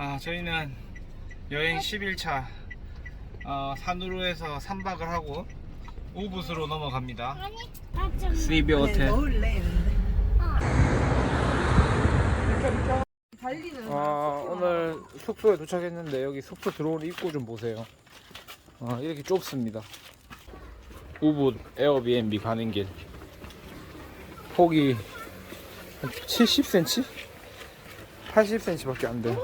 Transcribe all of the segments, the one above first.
아, 저희는 여행 10일차 어, 산으로에서 3박을 하고 우붓으로 넘어갑니다. 아니, 아, 좀. 스리비 호텔. 아, 오늘 숙소에 도착했는데 여기 숙소 들어오는 입구 좀 보세요. 아, 이렇게 좁습니다. 우붓 에어비앤비 가는 길. 폭이 한 70cm? 80cm밖에 안 돼.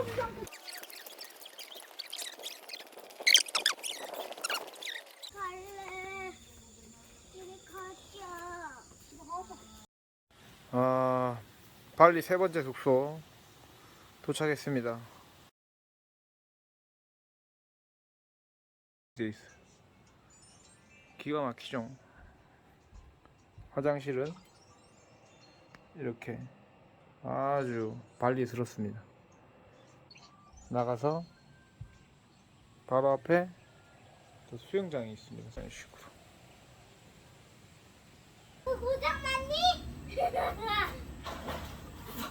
갈래. 이리 가자. 아, 발리 세 번째 숙소 도착했습니다. 돼 있어. 기가 막히죠. 화장실은 이렇게 아주 발리스럽습니다. 나가서 바로 앞에 또 수영장이 있습니다. 이런 식으로. 고장 났니?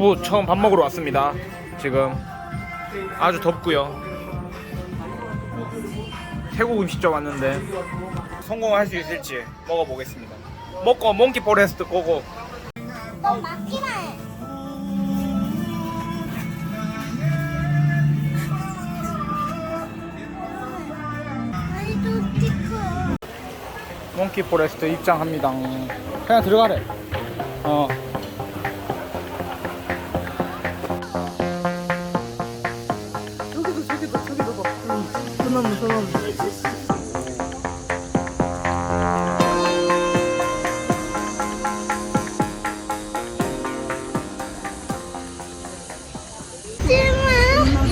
우부 처음 밥 먹으러 왔습니다. 지금 아주 덥고요. 태국 음식점 왔는데 성공할 수 있을지 먹어보겠습니다. 먹고 몽키 포레스트 고고. 몽키 포레스트 입장합니다. 그냥 들어가래. 어. 하지마.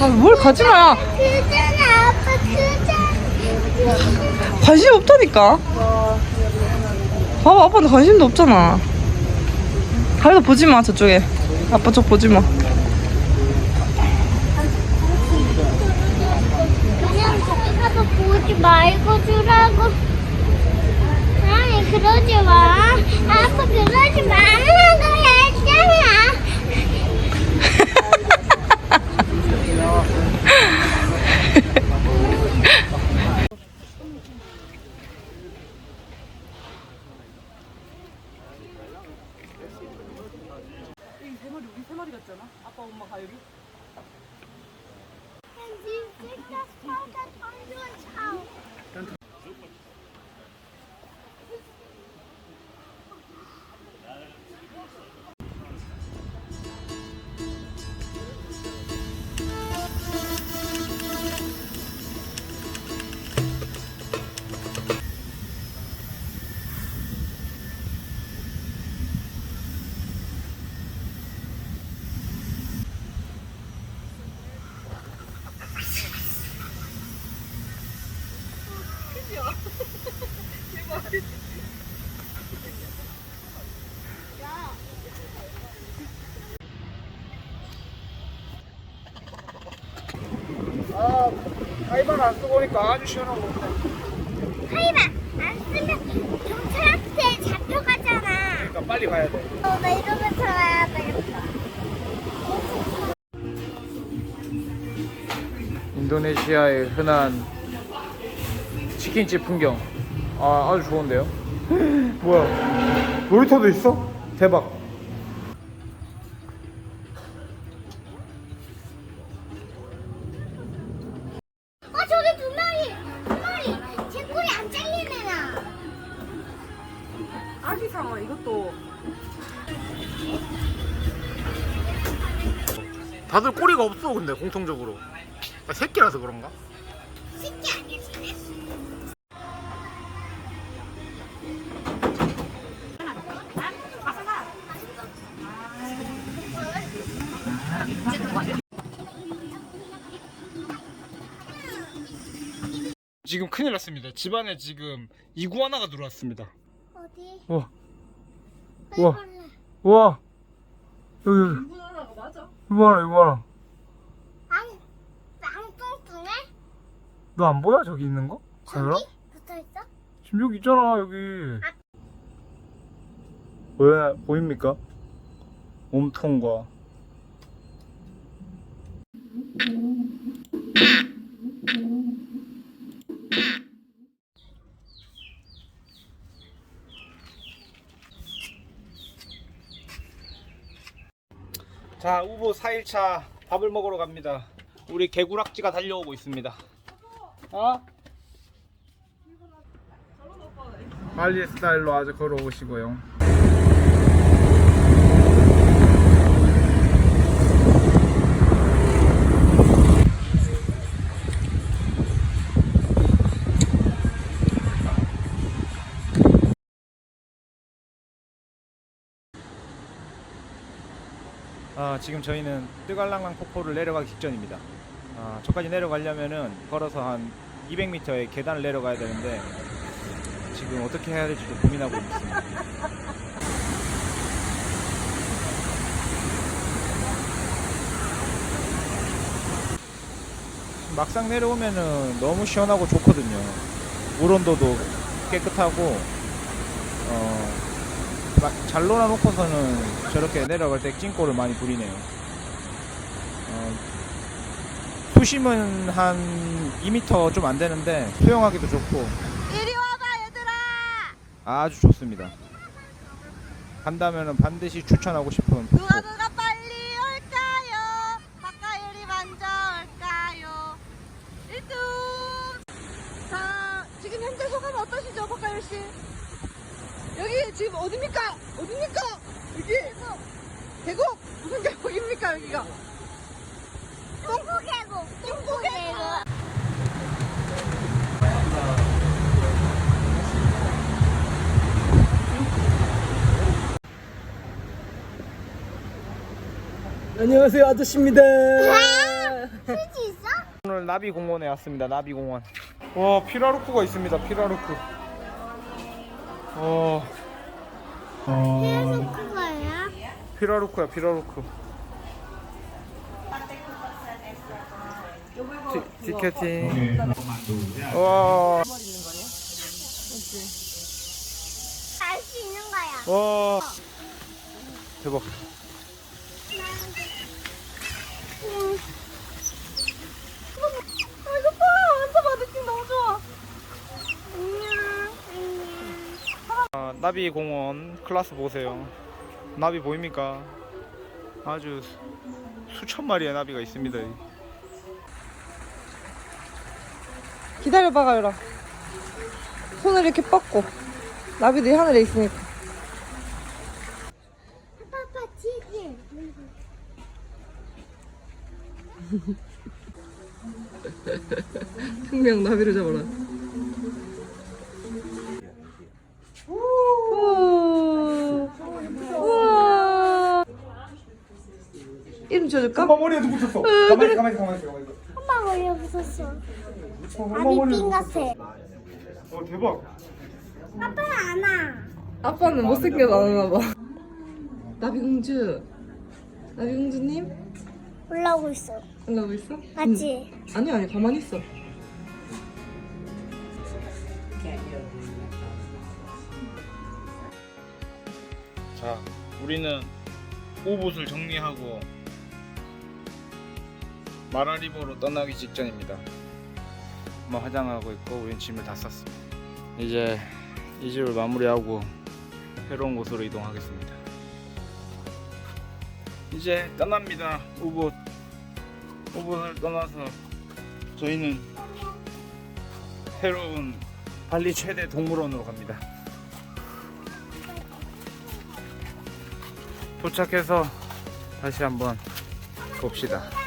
아, 뭘 가지 마. 그잖아 아빠 그잖아. 관심 없다니까. 봐봐, 아빠는 관심도 없잖아. 가려다 보지 마, 저쪽에. 아빠 쪽 보지 마. 그냥 저기 가서 보지 말고 주라고. 아니 그러지 마. 아빠 그러지 말라고 했잖아. 세 마리, 우리 세 마리 같잖아. 아빠, 엄마, 가율이. 오니까 아주 시원하고. 하이마 안 쓰면 경찰한테 잡혀가잖아. 그러니까 빨리 가야 돼. 어, 나 이러면서 가야 되겠다. 인도네시아의 흔한 치킨집 풍경. 아, 아주 좋은데요? 뭐야? 놀이터도 있어? 대박. 다들 꼬리가 없어, 근데 공통적으로. 아, 새끼라서 그런가? 새끼 아니야 지금 큰일 났습니다. 집안에 지금 이구아나가 들어왔습니다. 어디? 와, 우와. 빨리. 와, 여기 여기 이구나라고 맞아? 이구아나 이구아나. 안, 안 뚱뚱해? 너 안 보여 저기 있는 거? 저기 붙어있어? 지금 여기 있잖아 여기. 보여 보입니까? 몸통과 자 우보 4일차 밥을 먹으러 갑니다. 우리 개구락지가 달려오고 있습니다. 어? 말리 스타일로 아주 걸어오시고요 아, 지금 저희는 뜨갈랑랑 폭포를 내려가기 직전입니다. 아, 저까지 내려가려면은 걸어서 한 200m의 계단을 내려가야 되는데 지금 어떻게 해야 될지 좀 고민하고 있습니다. 막상 내려오면은 너무 시원하고 좋거든요. 물 온도도 깨끗하고 어, 막 잘 놀아놓고서는 저렇게 내려갈 때 찡꼬를 많이 부리네요. 어, 수심은 한 2m 좀 안 되는데 수영하기도 좋고 이리 와봐 얘들아! 아주 좋습니다. 간다면 반드시 추천하고 싶은 폭포. 누가 누가 빨리 올까요? 가까이 먼저 올까요? 1등! 자, 지금 현재 소감 어떠시죠, 박가열 씨? 여기 지금 어딥니까? 어딥니까? 여기 계곡 무슨 계곡입니까 여기가? 똥꼬개고! 똥꼬개고! 안녕하세요 아저씨입니다. 휴지 있어? 오늘 나비공원에 왔습니다. 나비공원. 와 피라루크가 있습니다. 피라루크. 어. 어. 그거야? 피라루크야 피라루크. 티, 티켓팅. 와. 알 수 있는 거야. 와. 대박. 응. 아, 이거 봐! 앉아봐, 느낌 너무 좋아. 안녕. 안녕. 아, 나비 공원 클라스 보세요. 나비 보입니까? 아주 수- 수천 마리의 나비가 있습니다. 기다려봐, 가열아. 손을 이렇게 뻗고. 나비들이 하늘에 있으니까. 아빠 치즈. 분명 나비를 잡아라. 지어줄까? 엄마 머리에 누구 붙었어? 가만히 가만히 가만히 가만히. 엄마 머리에 붙었어. 엄마 아비 머리에. 같아. 어 대박. 아빠는 안 와. 아빠는 못생겨서 안 하나 봐. 나비공주. 나비공주님? 올라오고 있어. 올라오고 있어? 맞지? 응. 아니, 아니, 가만히 있어. 자, 우리는 옷을 정리하고 마라리보로 떠나기 직전입니다. 엄마 화장하고 있고 우린 짐을 다 쌌습니다. 이제 이 집을 마무리하고 새로운 곳으로 이동하겠습니다. 이제 떠납니다. 우붓. 우붓을 떠나서 저희는 새로운 발리 최대 동물원으로 갑니다. 도착해서 다시 한번 봅시다.